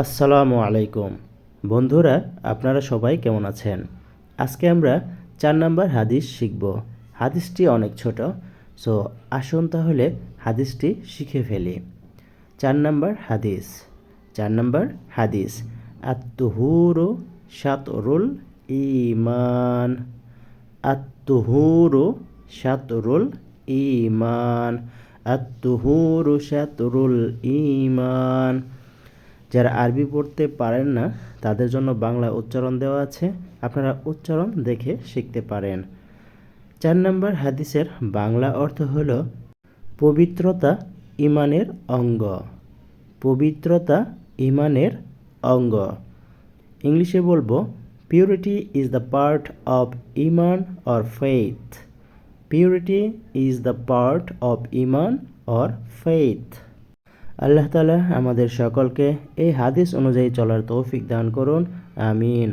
আসসালামু আলাইকুম। বন্ধুরা, আপনারা সবাই কেমন আছেন? আজকে আমরা চার নাম্বার হাদিস শিখব। হাদিসটি অনেক ছোট, সো আসুন তাহলে হাদিসটি শিখে ফেলি। চার নাম্বার হাদিস, চার নাম্বার হাদিস আত্মহুরু সাতরুল ইমান আত্মহুরু সাতরুল ইমান আত্মহুরু সাতরুল ইমান যারা আরবি পড়তে পারেন না, তাদের জন্য বাংলা উচ্চারণ দেওয়া আছে। আপনারা উচ্চারণ দেখে শিখতে পারেন। চার নম্বর হাদিসের বাংলা অর্থ হল পবিত্রতা ইমানের অঙ্গ। পবিত্রতা ইমানের অঙ্গ। ইংলিশে বলব purity is the part of Iman or faith purity is the part of Iman or faith আল্লাহ তালা আমাদের সকলকে এই হাদিস অনুযায়ী চলার তৌফিক দান করুন আমিন।